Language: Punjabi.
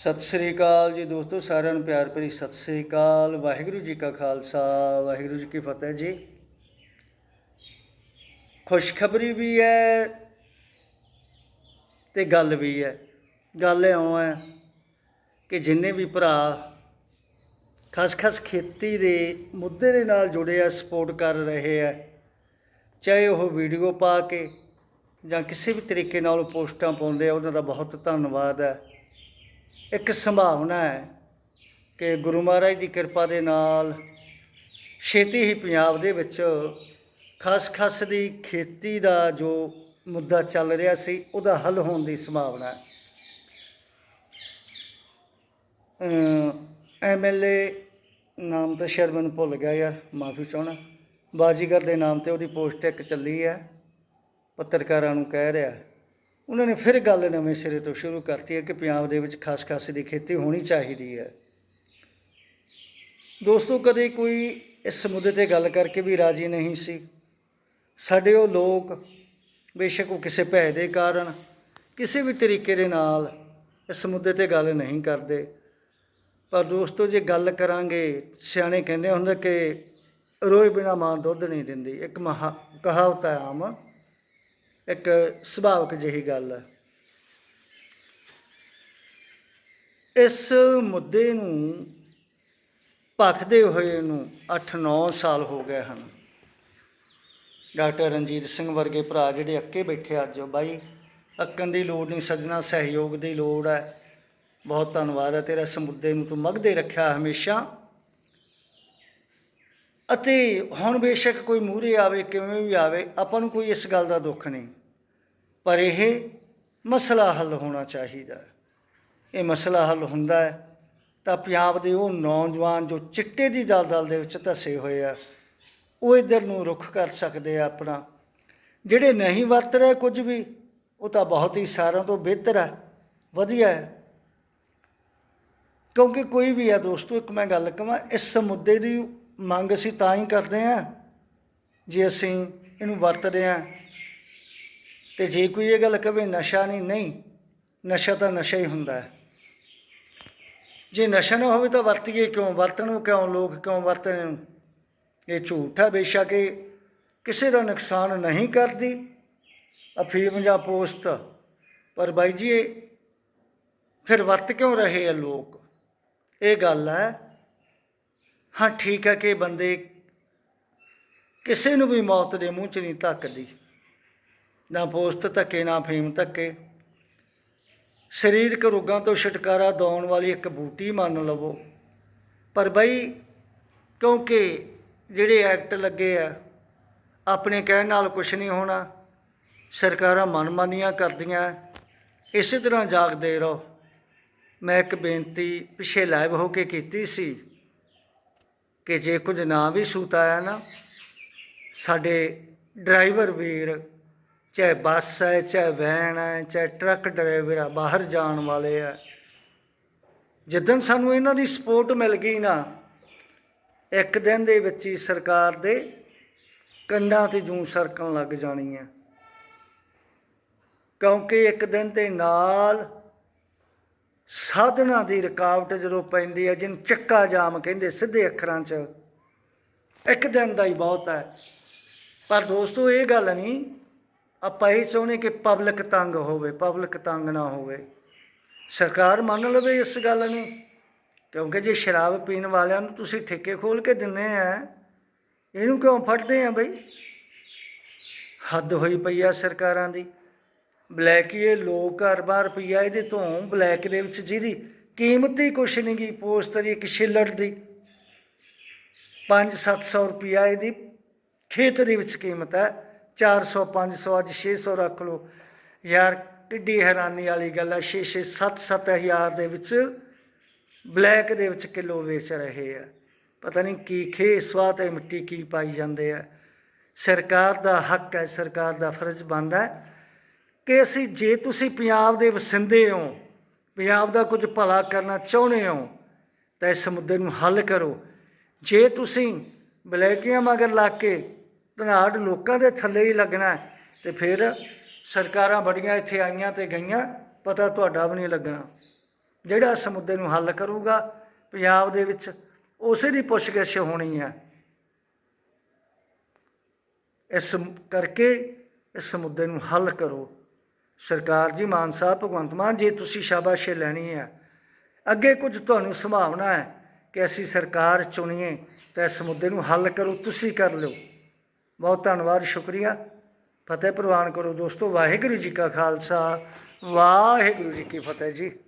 ਸਤਿ ਸ੍ਰੀ ਅਕਾਲ ਜੀ ਦੋਸਤੋ, ਸਾਰਿਆਂ ਨੂੰ ਪਿਆਰ ਭਰੀ ਸਤਿ ਸ੍ਰੀ ਅਕਾਲ। ਵਾਹਿਗੁਰੂ ਜੀ ਕਾ ਖਾਲਸਾ, ਵਾਹਿਗੁਰੂ ਜੀ ਕੀ ਫਤਿਹ ਜੀ। ਖੁਸ਼ਖਬਰੀ ਵੀ ਹੈ ਤੇ ਗੱਲ ਵੀ ਹੈ। ਗੱਲ ਇਉਂ ਹੈ ਕਿ ਜਿੰਨੇ ਵੀ ਭਰਾ ਖਸ-ਖਸ ਖੇਤੀ ਦੇ ਮੁੱਦੇ ਦੇ ਨਾਲ ਜੁੜੇ ਆ ਸਪੋਰਟ ਕਰ ਰਹੇ ਆ, ਚਾਹੇ ਉਹ ਵੀਡੀਓ ਪਾ ਕੇ ਜਾਂ ਕਿਸੇ ਵੀ ਤਰੀਕੇ ਨਾਲ ਉਹ ਪੋਸਟਾਂ ਪਾਉਂਦੇ ਆ, ਉਹਨਾਂ ਦਾ ਬਹੁਤ ਧੰਨਵਾਦ ਹੈ। ਇੱਕ ਸੰਭਾਵਨਾ ਹੈ ਕਿ ਗੁਰੂ ਮਹਾਰਾਜ ਦੀ ਕਿਰਪਾ ਦੇ ਨਾਲ ਛੇਤੀ ਹੀ ਪੰਜਾਬ ਦੇ ਵਿੱਚ ਖਸ-ਖਸ ਦੀ ਖੇਤੀ ਦਾ ਜੋ ਮੁੱਦਾ ਚੱਲ ਰਿਹਾ ਸੀ, ਉਹਦਾ ਹੱਲ ਹੋਣ ਦੀ ਸੰਭਾਵਨਾ ਹੈ। ਐਮਐਲਏ ਨਾਮ ਤਾਂ ਸ਼ਰਮਨ ਭੁੱਲ ਗਿਆ ਯਾਰ, ਮਾਫੀ ਚਾਹਣਾ ਬਾਜੀਗਰ ਦੇ ਨਾਮ ਤੇ ਉਹਦੀ ਪੋਸਟ ਇੱਕ ਚੱਲੀ ਹੈ, ਪੱਤਰਕਾਰਾਂ ਨੂੰ ਕਹਿ ਰਿਹਾ। ਉਹਨਾਂ ਨੇ ਫਿਰ ਗੱਲ ਨਵੇਂ ਸਿਰੇ ਤੋਂ ਸ਼ੁਰੂ ਕਰਤੀ ਹੈ ਕਿ ਪੰਜਾਬ ਦੇ ਵਿੱਚ ਖਾਸ ਖਾਸ ਦੀ ਖੇਤੀ ਹੋਣੀ ਚਾਹੀਦੀ ਹੈ। ਦੋਸਤੋ, ਕਦੇ ਕੋਈ ਇਸ ਮੁੱਦੇ ਤੇ ਗੱਲ ਕਰਕੇ ਵੀ ਰਾਜੀ ਨਹੀਂ ਸੀ। ਸਾਡੇ ਉਹ ਲੋਕ, ਬੇਸ਼ੱਕ ਉਹ ਕਿਸੇ ਭੈ ਦੇ ਕਾਰਨ, ਕਿਸੇ ਵੀ ਤਰੀਕੇ ਦੇ ਨਾਲ ਇਸ ਮੁੱਦੇ ਤੇ ਗੱਲ ਨਹੀਂ ਕਰਦੇ। ਪਰ ਦੋਸਤੋ, ਜੇ ਗੱਲ ਕਰਾਂਗੇ, ਸਿਆਣੇ ਕਹਿੰਦੇ ਹੁੰਦੇ ਕਿ ਰੋਏ ਬਿਨਾ ਮਾਂ ਦੁੱਧ ਨਹੀਂ ਦਿੰਦੀ। ਇੱਕ ਮਹਾ ਕਹਾਵਤ ਹੈ ਆਮ ਇੱਕ ਸੁਭਾਵਿਕ ਜਿਹੀ ਗੱਲ ਹੈ। ਇਸ ਮੁੱਦੇ ਨੂੰ ਭਖਦੇ ਹੋਏ ਨੂੰ 8-9 ਸਾਲ ਹੋ ਗਏ ਹਨ। ਡਾਕਟਰ ਰਣਜੀਤ ਸਿੰਘ ਵਰਗੇ ਭਰਾ ਜਿਹੜੇ ਅੱਕੇ ਬੈਠੇ ਅੱਜ, ਬਾਈ, ਅੱਕਣ ਦੀ ਲੋੜ ਨਹੀਂ, ਸੱਜਣਾ ਸਹਿਯੋਗ ਦੀ ਲੋੜ ਹੈ। ਬਹੁਤ ਧੰਨਵਾਦ ਹੈ ਤੇਰਾ ਇਸ ਮੁੱਦੇ ਨੂੰ ਤੂੰ ਮਗਦੇ ਰੱਖਿਆ ਹਮੇਸ਼ਾ। ਅਤੇ ਹੁਣ ਬੇਸ਼ੱਕ ਕੋਈ ਮੂਹਰੇ ਆਵੇ, ਕਿਵੇਂ ਵੀ ਆਵੇ, ਆਪਾਂ ਨੂੰ ਕੋਈ ਇਸ ਗੱਲ ਦਾ ਦੁੱਖ ਨਹੀਂ। ਪਰ ਇਹ ਮਸਲਾ ਹੱਲ ਹੋਣਾ ਚਾਹੀਦਾ ਹੈ। ਇਹ ਮਸਲਾ ਹੱਲ ਹੁੰਦਾ ਹੈ ਤਾਂ ਪੰਜਾਬ ਦੇ ਉਹ ਨੌਜਵਾਨ ਜੋ ਚਿੱਟੇ ਦੀ ਦਲਦਲ ਦੇ ਵਿੱਚ ਧਸੇ ਹੋਏ ਆ, ਉਹ ਇਧਰ ਨੂੰ ਰੁਖ ਕਰ ਸਕਦੇ ਆ ਆਪਣਾ। ਜਿਹੜੇ ਨਹੀਂ ਵਰਤ ਰਹੇ ਕੁਝ ਵੀ, ਉਹ ਤਾਂ ਬਹੁਤ ਹੀ ਸਾਰਿਆਂ ਤੋਂ ਬਿਹਤਰ ਹੈ ਵਧੀਆ ਹੈ। ਕਿਉਂਕਿ ਕੋਈ ਵੀ ਆ ਦੋਸਤੋ, ਇੱਕ ਮੈਂ ਗੱਲ ਕਹਾਂ, ਇਸ ਮੁੱਦੇ ਦੀ ਮੰਗ ਅਸੀਂ ਤਾਂ ਹੀ ਕਰਦੇ ਹਾਂ, ਜੇ ਅਸੀਂ ਇਹਨੂੰ ਵਰਤਦੇ ਹਾਂ। ਤੇ ਜੇ ਕੋਈ ਇਹ ਗੱਲ ਕਵੇ ਨਸ਼ਾ ਨਹੀਂ ਨਹੀਂ, ਨਸ਼ਾ ਤਾਂ ਨਸ਼ਾ ਹੀ ਹੁੰਦਾ ਹੈ। ਜੇ ਨਸ਼ਾ ਨਾ ਹੋਵੇ ਤਾਂ ਵਰਤੀਏ ਕਿਉਂ? ਵਰਤਣ ਨੂੰ ਕਿਉਂ? ਲੋਕ ਕਿਉਂ ਵਰਤਣ ਨੂੰ? ਇਹ ਝੂਠ ਹੈ ਬੇਸ਼ੱਕ ਇਹ ਕਿਸੇ ਦਾ ਨੁਕਸਾਨ ਨਹੀਂ ਕਰਦੀ। ਅਫੀਮ ਜਾਂ ਪੋਸਟ ਪਰ ਬਾਈ ਜੀ, ਇਹ ਫਿਰ ਵਰਤ ਕਿਉਂ ਰਹੇ ਆ ਲੋਕ? ਇਹ ਗੱਲ ਹੈ, ਹਾਂ, ਠੀਕ ਹੈ ਕਿ ਬੰਦੇ ਕਿਸੇ ਨੂੰ ਵੀ ਮੌਤ ਦੇ ਮੂੰਹ 'ਚ ਨਹੀਂ ਧੱਕਦੀ। ਨਾ ਪੋਸਟ ਧੱਕੇ, ਨਾ ਫੇਮ ਧੱਕੇ। ਸਰੀਰਕ ਰੋਗਾਂ ਤੋਂ ਛੁਟਕਾਰਾ ਦਿਵਾਉਣ ਵਾਲੀ ਇੱਕ ਬੂਟੀ ਮੰਨ ਲਵੋ। ਪਰ ਬਈ, ਕਿਉਂਕਿ ਜਿਹੜੇ ਐਕਟ ਲੱਗੇ ਆ, ਆਪਣੇ ਕਹਿਣ ਨਾਲ ਕੁਝ ਨਹੀਂ ਹੋਣਾ। ਸਰਕਾਰਾਂ ਮਨਮਾਨੀਆਂ ਕਰਦੀਆਂ। ਇਸੇ ਤਰ੍ਹਾਂ ਜਾਗਦੇ ਰਹੋ। ਮੈਂ ਇੱਕ ਬੇਨਤੀ ਪਿਛੇ ਲਾਈਵ ਹੋ ਕੇ ਕੀਤੀ ਸੀ ਕਿ ਜੇ ਕੁਝ ਨਾ ਵੀ ਸੂਤ ਆਇਆ ਨਾ, ਸਾਡੇ ਡਰਾਈਵਰ ਵੀਰ ਚਾਹੇ ਬੱਸ ਹੈ, ਚਾਹੇ ਵੈਨ ਹੈ, ਚਾਹੇ ਟਰੱਕ ਡਰਾਈਵਰ ਆ ਬਾਹਰ ਜਾਣ ਵਾਲੇ ਆ ਜਿੱਦਣ ਸਾਨੂੰ ਇਹਨਾਂ ਦੀ ਸਪੋਰਟ ਮਿਲ ਗਈ ਨਾ, ਇੱਕ ਦਿਨ ਦੇ ਵਿੱਚ ਹੀ ਸਰਕਾਰ ਦੇ ਕੰਨਾਂ ਤੇ ਜੂੰ ਸਰਕਣ ਲੱਗ ਜਾਣੀ ਹੈ ਕਿਉਂਕਿ ਇੱਕ ਦਿਨ ਤੇ ਨਾਲ ਸਾਧਨਾ ਦੀ ਰੁਕਾਵਟ ਜਦੋਂ ਪੈਂਦੀ ਹੈ ਜਿਹਨੂੰ ਚੱਕਾ ਜਾਮ ਕਹਿੰਦੇ ਸਿੱਧੇ ਅੱਖਰਾਂ 'ਚ, ਇੱਕ ਦਿਨ ਦਾ ਹੀ ਬਹੁਤ ਹੈ। ਪਰ ਦੋਸਤੋ, ਇਹ ਗੱਲ ਨਹੀਂ ਆਪਾਂ ਇਹ ਚਾਹੁੰਦੇ ਕਿ ਪਬਲਿਕ ਤੰਗ ਹੋਵੇ ਪਬਲਿਕ ਤੰਗ ਨਾ ਹੋਵੇ। ਸਰਕਾਰ ਮੰਨ ਲਵੇ ਇਸ ਗੱਲ ਨੂੰ, ਕਿਉਂਕਿ ਜੇ ਸ਼ਰਾਬ ਪੀਣ ਵਾਲਿਆਂ ਨੂੰ ਤੁਸੀਂ ਠੇਕੇ ਖੋਲ ਕੇ ਦਿੰਨੇ ਆ, ਇਹਨੂੰ ਕਿਉਂ ਫੜਦੇ ਆ ਬਈ? ਹੱਦ ਹੋਈ ਪਈ ਆ ਸਰਕਾਰਾਂ ਦੀ। ਬਲੈਕ ਇਹ ਲੋਕ ਹਰ ਰੁਪਈਆ ਇਹਦੇ ਤੋਂ ਬਲੈਕ ਦੇ ਵਿੱਚ ਜਿਹਦੀ ਕੀਮਤ ਹੀ ਕੁਛ ਨਹੀਂ ਗਈ ਪੋਸਟਰ ਇੱਕ ਛਿੱਲੜ ਦੀ। 5-700 ਰੁਪਈਆ ਇਹਦੀ ਖੇਤ ਦੇ ਵਿੱਚ ਕੀਮਤ ਹੈ। 400 500 ਅੱਜ 600 ਰੱਖ ਲਓ। ਯਾਰ, ਕਿੱਡੀ ਹੈਰਾਨੀ ਵਾਲੀ ਗੱਲ ਹੈ 6 6 7 7000 ਦੇ ਵਿੱਚ ਬਲੈਕ ਦੇ ਵਿੱਚ ਕਿਲੋ ਵੇਚ ਰਹੇ ਆ। ਪਤਾ ਨਹੀਂ ਕੀ ਖੇ ਸਵਾਹ ਤੇ ਮਿੱਟੀ ਕੀ ਪਾਈ ਜਾਂਦੇ ਆ। ਸਰਕਾਰ ਦਾ ਹੱਕ ਹੈ, ਸਰਕਾਰ ਦਾ ਫਰਜ਼ ਬਣਦਾ ਕਿ ਅਸੀਂ ਜੇ ਤੁਸੀਂ ਪੰਜਾਬ ਦੇ ਵਸਿੰਦੇ ਹੋ, ਪੰਜਾਬ ਦਾ ਕੁਝ ਭਲਾ ਕਰਨਾ ਚਾਹੁੰਦੇ ਹੋ, ਤਾਂ ਇਸ ਮੁੱਦੇ ਨੂੰ ਹੱਲ ਕਰੋ। ਜੇ ਤੁਸੀਂ ਬਲੈਕੀਆਂ ਮਗਰ ਲਾ ਕੇ ਧਨਾੜ ਲੋਕਾਂ ਦੇ ਥੱਲੇ ਹੀ ਲੱਗਣਾ ਹੈ, ਤੇ ਫਿਰ ਸਰਕਾਰਾਂ ਬੜੀਆਂ ਇੱਥੇ ਆਈਆਂ ਤੇ ਗਈਆਂ ਪਤਾ ਤੁਹਾਡਾ ਵੀ ਨਹੀਂ ਲੱਗਣਾ। ਜਿਹੜਾ ਇਸ ਮੁੱਦੇ ਨੂੰ ਹੱਲ ਕਰੂਗਾ ਪੰਜਾਬ ਦੇ ਵਿੱਚ ਉਸੇ ਦੀ ਪੁੱਛਗਿੱਛ ਹੋਣੀ ਹੈ। ਇਸ ਕਰਕੇ ਇਸ ਮੁੱਦੇ ਨੂੰ ਹੱਲ ਕਰੋ। ਸਰਕਾਰ ਜੀ ਮਾਨ ਸਾਹਿਬ ਭਗਵੰਤ ਮਾਨ ਜੇ ਤੁਸੀਂ ਸ਼ਾਬਾਸ਼ੀ ਲੈਣੀ ਹੈ। ਅੱਗੇ ਕੁਝ ਤੁਹਾਨੂੰ ਸੰਭਾਵਨਾ ਹੈ ਕਿ ਅਸੀਂ ਸਰਕਾਰ ਚੁਣੀਏ ਤਾਂ ਇਸ ਮੁੱਦੇ ਨੂੰ ਹੱਲ ਕਰੋ ਤੁਸੀਂ ਕਰ ਲਿਓ। ਬਹੁਤ ਧੰਨਵਾਦ, ਸ਼ੁਕਰੀਆ। ਫਤਿਹ ਪ੍ਰਵਾਨ ਕਰੋ ਦੋਸਤੋ, ਵਾਹਿਗੁਰੂ ਜੀ ਕਾ ਖਾਲਸਾ, ਵਾਹਿਗੁਰੂ ਜੀ ਕੀ ਫਤਿਹ ਜੀ।